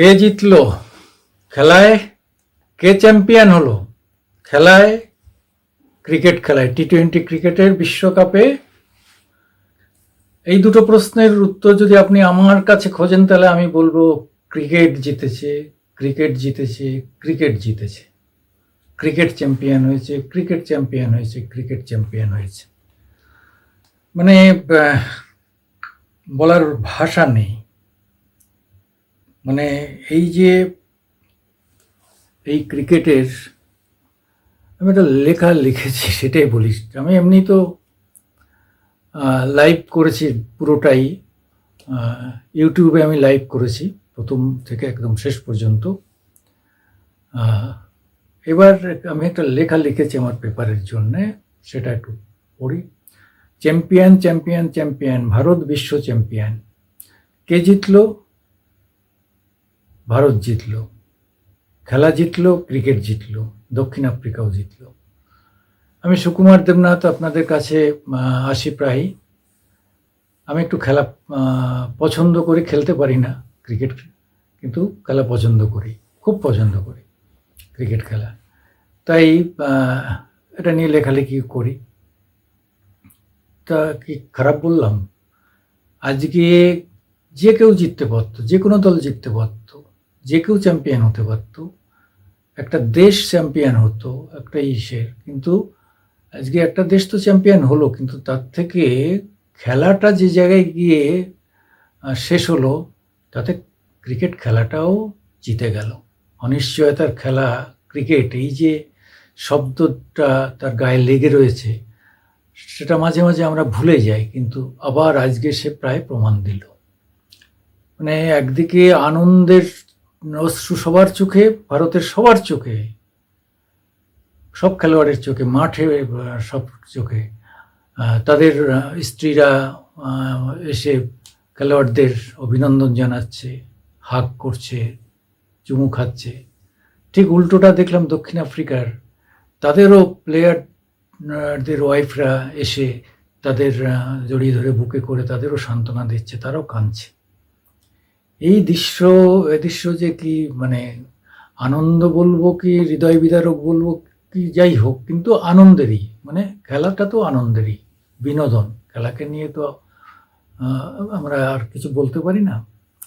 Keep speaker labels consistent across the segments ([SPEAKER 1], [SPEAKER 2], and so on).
[SPEAKER 1] কে জিতলো? খেলায় কে চ্যাম্পিয়ন হলো? খেলায় ক্রিকেট খেলায় টি টোয়েন্টি ক্রিকেটের বিশ্বকাপে? এই দুটো প্রশ্নের উত্তর যদি আপনি আমার কাছে খোঁজেন, তাহলে আমি বলব ক্রিকেট জিতেছে ক্রিকেট জিতেছে ক্রিকেট জিতেছে। ক্রিকেট চ্যাম্পিয়ন হয়েছে, ক্রিকেট চ্যাম্পিয়ন হয়েছে, ক্রিকেট চ্যাম্পিয়ন হয়েছে। মানে বলার ভাষা নেই। মানে এই যে এই ক্রিকেটের আমি একটা লেখা লিখেছি, সেটাই বলি আমি এমনি তো লাইভ করেছি পুরোটাই। ইউটিউবে আমি লাইভ করেছি, প্রথম থেকে একদম শেষ পর্যন্ত। এবার আমি একটা লেখা লিখেছি আমার পেপারের জন্যে, সেটা একটু পড়ি। চ্যাম্পিয়ন চ্যাম্পিয়ন চ্যাম্পিয়ন ভারত বিশ্ব চ্যাম্পিয়ন কে জিতলো? ভারত জিতলো, খেলা জিতলো, ক্রিকেট জিতলো, দক্ষিণ আফ্রিকাও জিতলো। আমি সুকুমার দেবনাথ আপনাদের কাছে আসি প্রায় আমি একটু খেলা পছন্দ করি খেলতে পারি না ক্রিকেট, কিন্তু খেলা পছন্দ করি, খুব পছন্দ করি ক্রিকেট খেলা। তাই এটা নিয়ে লেখালেখি করি। তা কি খারাপ বললাম? আজকে যে কেউ জিততে পারতো, যে কোনো দল জিততে পারতো যে কেউ চ্যাম্পিয়ন হতে পারতো, একটা দেশ চ্যাম্পিয়ন হতো, একটা ইসের। কিন্তু আজকে একটা দেশ তো চ্যাম্পিয়ন হলো, কিন্তু তার থেকে খেলাটা যে জায়গায় গিয়ে শেষ হলো, তাতে ক্রিকেট খেলাটাও জিতে গেল। অনিশ্চয়তার খেলা ক্রিকেট, এই যে শব্দটা তার গায়ে লেগে রয়েছে, সেটা মাঝে মাঝে আমরা ভুলে যাই, কিন্তু আবার আজকে সে প্রায় প্রমাণ দিল। মানে একদিকে আনন্দের অশ্রু সবার চোখে, ভারতের সবার চোখে, সব খেলোয়াড়ের চোখে, মাঠে সব চোখে তাদের স্ত্রীরা এসে খেলোয়াড়দের অভিনন্দন জানাচ্ছে, হাক করছে, চুমু খাচ্ছে। ঠিক উল্টোটা দেখলাম দক্ষিণ আফ্রিকার। তাদেরও প্লেয়ারদের ওয়াইফরা এসে তাদের জড়িয়ে ধরে বুকে করে তাদেরও সান্ত্বনা দিচ্ছে, তারাও কাঁদছে। এই দৃশ্য এ দৃশ্য যে কি মানে আনন্দ বলব কি, হৃদয় বিদারক বলব কি, যাই হোক, কিন্তু আনন্দেরই। মানে খেলাটা তো আনন্দেরই, বিনোদন। খেলাকে নিয়ে তো আমরা আর কিছু বলতে পারি না।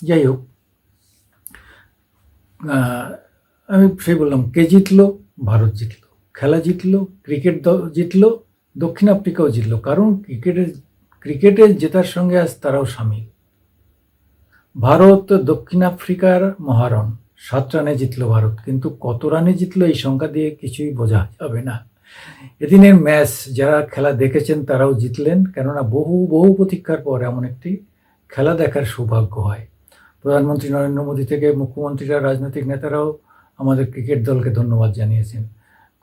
[SPEAKER 1] যাই হোক আমি সেই বললাম, কে জিতলো? ভারত জিতলো। খেলা জিতলো, ক্রিকেট জিতলো, দক্ষিণ আফ্রিকাও জিতলো। কারণ ক্রিকেটের ক্রিকেটের জেতার সঙ্গে আজ তারাও সামিল। ভারত, দক্ষিণ আফ্রিকার মহারণ সাত রানে জিতল ভারত, কিন্তু কত রানে জিতল এই সংখ্যা দিয়ে কিছুই বোঝা যাবে না। এদিনের ম্যাচ যারা খেলা দেখেছেন তারাও জিতলেন, কেননা বহু বহু প্রতীক্ষার পর এমন একটি খেলা দেখার সৌভাগ্য হয়। প্রধানমন্ত্রী নরেন্দ্র মোদী থেকে মুখ্যমন্ত্রীরা, রাজনৈতিক নেতারাও আমাদের ক্রিকেট দলকে ধন্যবাদ জানিয়েছেন।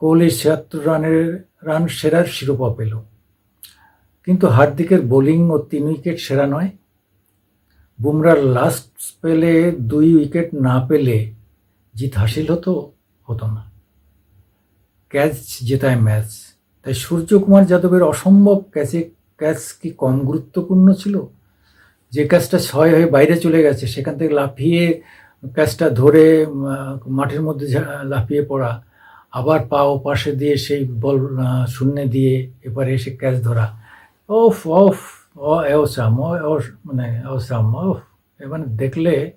[SPEAKER 1] কোহলি ছিয়াত্তর রানের, রান সেরার শিরোপা পেল। কিন্তু হার্দিকের বোলিং ও তিন উইকেট সেরা নয় বুমরার লাস্ট স্পেলে দুই উইকেট না পেলে জিত হাসিল হতো হতো না। ক্যাচ জেতায় ম্যাচ তাই সূর্যকুমার যাদবের অসম্ভব ক্যাচে ক্যাচ কি কম গুরুত্বপূর্ণ ছিল? যে ক্যাচটা ছয় হয়ে বাইরে চলে গেছে, সেখান থেকে লাফিয়ে ক্যাচটা ধরে মাঠের মধ্যে লাফিয়ে পড়া, আবার পা ও পাশে দিয়ে সেই বল শূন্যে দিয়ে এবারে এসে ক্যাচ ধরা। ওফ অফ এও- মানে এ মানে দেখলে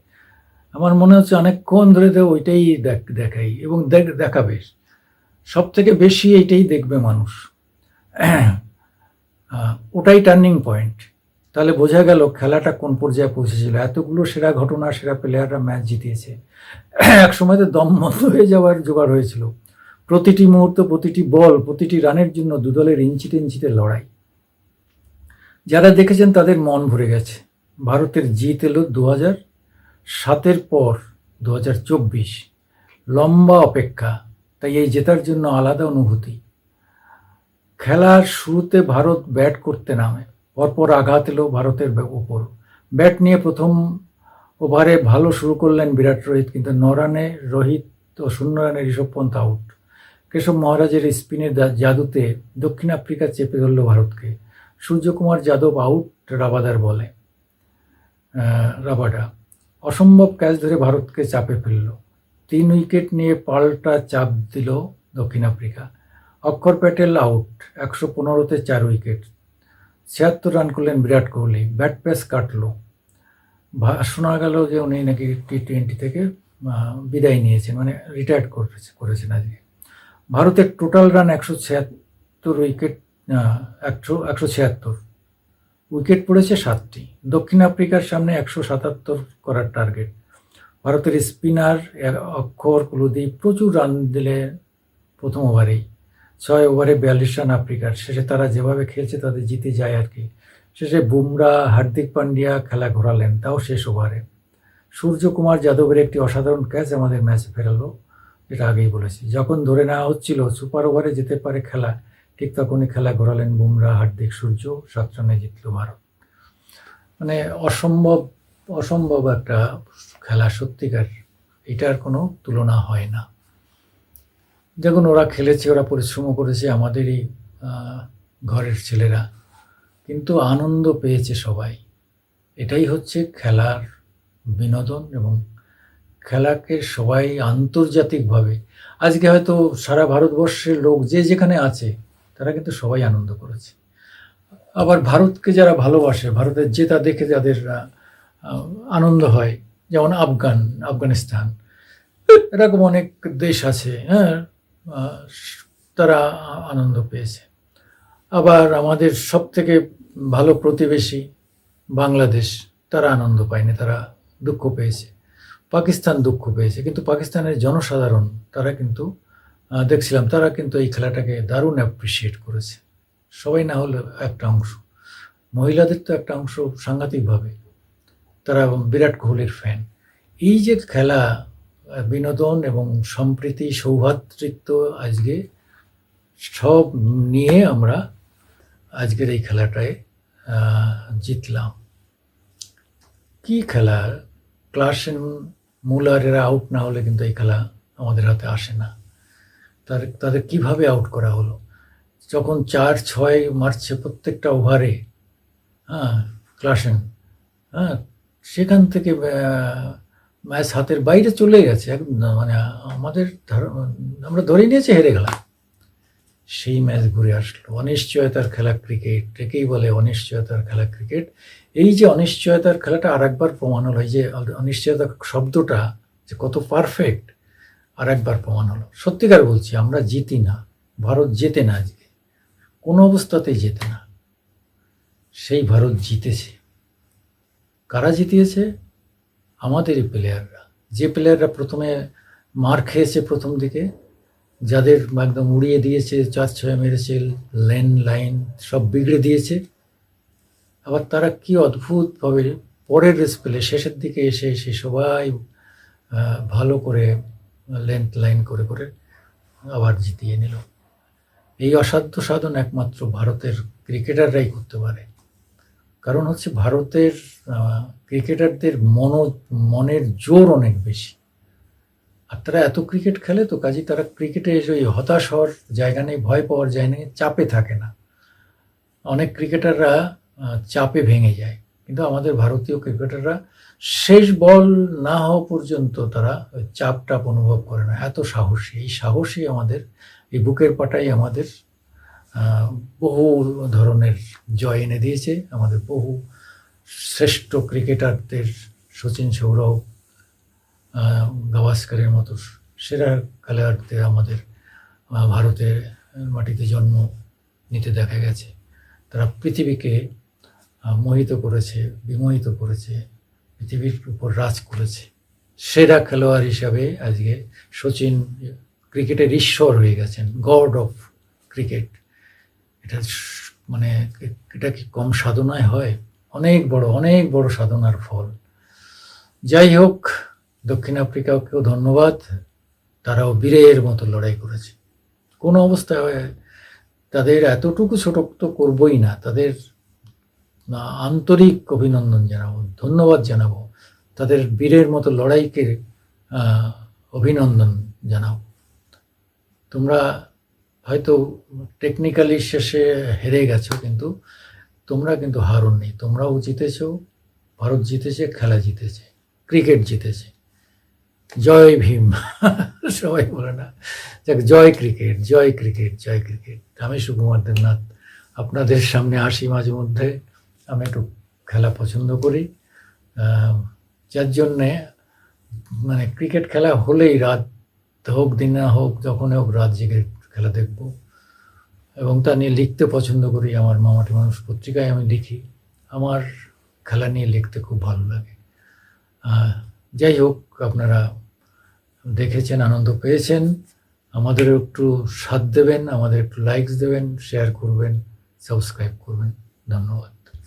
[SPEAKER 1] আমার মনে হচ্ছে অনেকক্ষণ ধরে তো ওইটাই দেখ দেখাই এবং দেখ দেখাবে সব থেকে বেশি এইটাই দেখবে মানুষ। ওটাই টার্নিং পয়েন্ট তাহলে বোঝা গেল খেলাটা কোন পর্যায়ে পৌঁছেছিল। এতগুলো সেরা ঘটনা, সেরা প্লেয়াররা ম্যাচ জিতিয়েছে। এক সময় তো দম বন্ধ হয়ে যাওয়ার জোগাড় হয়েছিল। প্রতিটি মুহূর্ত, প্রতিটি বল প্রতিটি রানের জন্য দুদলের ইঞ্চিতে ইঞ্চিতে লড়াই। যারা দেখেছেন তাদের মন ভরে গেছে। ভারতের জিত এলো দু হাজার সাতের পর দু হাজার চব্বিশ। লম্বা অপেক্ষা, তাই এই জেতার জন্য আলাদা অনুভূতি। খেলার শুরুতে ভারত ব্যাট করতে নামে, পরপর আঘাত এলো ভারতের ওপর। ব্যাট নিয়ে প্রথম ওভারে ভালো শুরু করলেন বিরাট রোহিত, কিন্তু ন রানে রোহিত ও শূন্য রানে ঋষভ পন্থ আউট। কেশব মহারাজের স্পিনের জাদুতে দক্ষিণ আফ্রিকা চেপে ধরল ভারতকে। সূর্যকুমার যাদব আউট রাবাদার বলে। রাবাডা, অসম্ভব ক্যাচ ধরে ভারতকে চাপে ফেলল। তিন উইকেট নিয়ে পাল্টা চাপ দিল দক্ষিণ আফ্রিকা। অক্ষর প্যাটেল আউট একশো পনেরোতে চার উইকেট ছিয়াত্তর রান করলেন বিরাট কোহলি ব্যাট প্যাস কাটলো। শোনা গেল যে উনি নাকি টি টোয়েন্টি থেকে বিদায় নিয়েছেন মানে রিটায়ার্ড করেছে, করেছেন আজকে। ভারতের টোটাল রান একশো ছিয়াত্তর উইকেট একশো একশো ছিয়াত্তর। উইকেট পড়েছে সাতটি। দক্ষিণ আফ্রিকার সামনে একশো সাতাত্তর করার টার্গেট ভারতের স্পিনার অক্ষর কুলদীপ প্রচুর রান দিলে প্রথম ওভারেই ছয় ওভারে বিয়াল্লিশ রান আফ্রিকার। শেষে তারা যেভাবে খেলছে তাদের জিতে যায় আর কি। শেষে বুমরা, হার্দিক পান্ডিয়া খেলা ঘোরালেন, তাও শেষ ওভারে সূর্যকুমার যাদবের একটি অসাধারণ ক্যাচ আমাদের ম্যাচে ফেরালো, এটা আগেই বলেছি। যখন ধরে নেওয়া হচ্ছিল সুপার ওভারে যেতে পারে খেলা ঠিক তখনই খেলা ঘোরালেন বুমরা, হার্দিক, সূর্য সাত রানে জিতল ভারত। মানে অসম্ভব অসম্ভব একটা খেলা সত্যিকার, এটার কোনো তুলনা হয় না। দেখুন, ওরা খেলেছে, ওরা পরিশ্রমও করেছে, আমাদেরই ঘরের ছেলেরা। কিন্তু আনন্দ পেয়েছে সবাই। এটাই হচ্ছে খেলার বিনোদন এবং খেলাকে সবাই আন্তর্জাতিকভাবে, আজকে হয়তো সারা ভারতবর্ষের লোক যে যেখানে আছে তারা কিন্তু সবাই আনন্দ করেছে। আবার ভারতকে যারা ভালোবাসে, ভারতের জেতা দেখে যাদের আনন্দ হয়, যেমন আফগান, আফগানিস্তান, এরকম অনেক দেশ আছে হ্যাঁ তারা আনন্দ পেয়েছে। আবার আমাদের সব থেকে ভালো প্রতিবেশী বাংলাদেশ, তারা আনন্দ পায়নি, তারা দুঃখ পেয়েছে। পাকিস্তান দুঃখ পেয়েছে, কিন্তু পাকিস্তানের জনসাধারণ, তারা কিন্তু দেখছিলাম তারা কিন্তু এই খেলাটাকে দারুণ অ্যাপ্রিসিয়েট করেছে। সবাই না হলেও একটা অংশ। মহিলাদের তো একটা অংশ সাংঘাতিকভাবে। তারা বিরাট কোহলির ফ্যান এই যে খেলা, বিনোদন এবং সম্প্রীতি সৌভাতৃত্ব আজকে সব নিয়ে আমরা আজকের এই খেলাটায় জিতলাম। কি খেলা? ক্লাসেন মুলারেরা আউট না হলে কিন্তু এই খেলা আমাদের হাতে আসে না। তাদের তাদের কীভাবে আউট করা হলো? যখন চার ছয় মারছে প্রত্যেকটা ওভারে হ্যাঁ ক্লাসেন হ্যাঁ সেখান থেকে ম্যাচ হাতের বাইরে চলে গেছে। একদম মানে আমাদের আমরা ধরে নিয়েছে হেরে গেলাম। সেই ম্যাচ ঘুরে আসলো। অনিশ্চয়তার খেলা ক্রিকেট একেই বলে অনিশ্চয়তার খেলা ক্রিকেট এই যে অনিশ্চয়তার খেলাটা আর একবার প্রমাণ এই যে অনিশ্চয়তা শব্দটা যে কত পারফেক্ট আর একবার প্রমাণ হলো। সত্যিকার বলছি, আমরা জিতি না, ভারত জেতে না আজকে। কোনো অবস্থাতেই জেতে না। সেই ভারত জিতেছে। কারা জিতিয়েছে? আমাদেরই প্লেয়াররা যে প্লেয়াররা প্রথমে মার খেয়েছে প্রথম দিকে, যাদের একদম উড়িয়ে দিয়েছে, চার ছয় মেরেছে লেন লাইন সব বিগড়ে দিয়েছে। আবার তারা কি অদ্ভুতভাবে পরের স্পেলে শেষের দিকে এসে এসে সবাই ভালো করে লেন্থ লাইন করে করে আবার জিতিয়ে নিল। এই অসাধ্য সাধন একমাত্র ভারতের ক্রিকেটাররাই করতে পারে। কারণ হচ্ছে ভারতের ক্রিকেটারদের মনো মনের জোর অনেক বেশি। আর তারা এত ক্রিকেট খেলে তো কাজে তারা ক্রিকেটে এসে ওই হতাশ হওয়ার জায়গা নেই, ভয় পাওয়ার জায়গা নেই, চাপে থাকে না। অনেক ক্রিকেটাররা চাপে ভেঙে যায়। কিন্তু আমাদের ভারতীয় ক্রিকেটাররা শেষ বল না হওয়া পর্যন্ত তারা চাপ টাপ অনুভব করে না। এত সাহসী। এই সাহসী আমাদের, এই বুকের পাটাই আমাদের বহু ধরনের জয় এনে দিয়েছে। আমাদের বহু শ্রেষ্ঠ ক্রিকেটারদের সচিন সৌরভ গাভাস্কারের মতো সেরা খেলোয়াড়দের আমাদের ভারতের মাটিতে জন্ম নিতে দেখা গেছে। তারা পৃথিবীকে মোহিত করেছে, বিমোহিত করেছে, পৃথিবীর উপর রাজ করেছে। সেরা খেলোয়াড় হিসাবে আজকে সচিন ক্রিকেটের ঈশ্বর হয়ে গেছেন, গড অফ ক্রিকেট। এটা মানে এটা কি কম সাধনায় হয়? অনেক বড় অনেক বড় সাধনার ফল। যাই হোক, দক্ষিণ আফ্রিকাকেও ধন্যবাদ। তারাও বীরের মতো লড়াই করেছে। কোনো অবস্থায় তাদের এতটুকু ছোট তো করবই না। তাদের আন্তরিক অভিনন্দন জানাব, ধন্যবাদ জানাব। তাদের বীরের মতো লড়াইকে অভিনন্দন জানাব তোমরা হয়তো টেকনিক্যালি শেষে হেরে গেছো, কিন্তু তোমরা কিন্তু হারোনি। তোমরাও জিতেছো, ভারত জিতেছে, খেলা জিতেছে, ক্রিকেট জিতেছে। জয় ভীম। সবাই বলে না। যাক, জয় ক্রিকেট জয় ক্রিকেট জয় ক্রিকেট। আমি সুকুমার দেবনাথ, আপনাদের সামনে আসি মাঝে মধ্যে। আমি একটু খেলা পছন্দ করি। যার জন্যে মানে ক্রিকেট খেলা হলেই রাত হোক, দিন না হোক যখন হোক রাত জেগে খেলা দেখব। এবং তা নিয়ে লিখতে পছন্দ করি। আমার মামাটি মানুষ পত্রিকায় আমি লিখি। আমার খেলা নিয়ে লিখতে খুব ভালো লাগে। যাই হোক, আপনারা দেখেছেন, আনন্দ পেয়েছেন। আমাদের একটু সাথ দেবেন, আমাদের একটু লাইকস দেবেন শেয়ার করবেন সাবস্ক্রাইব করবেন। ধন্যবাদ।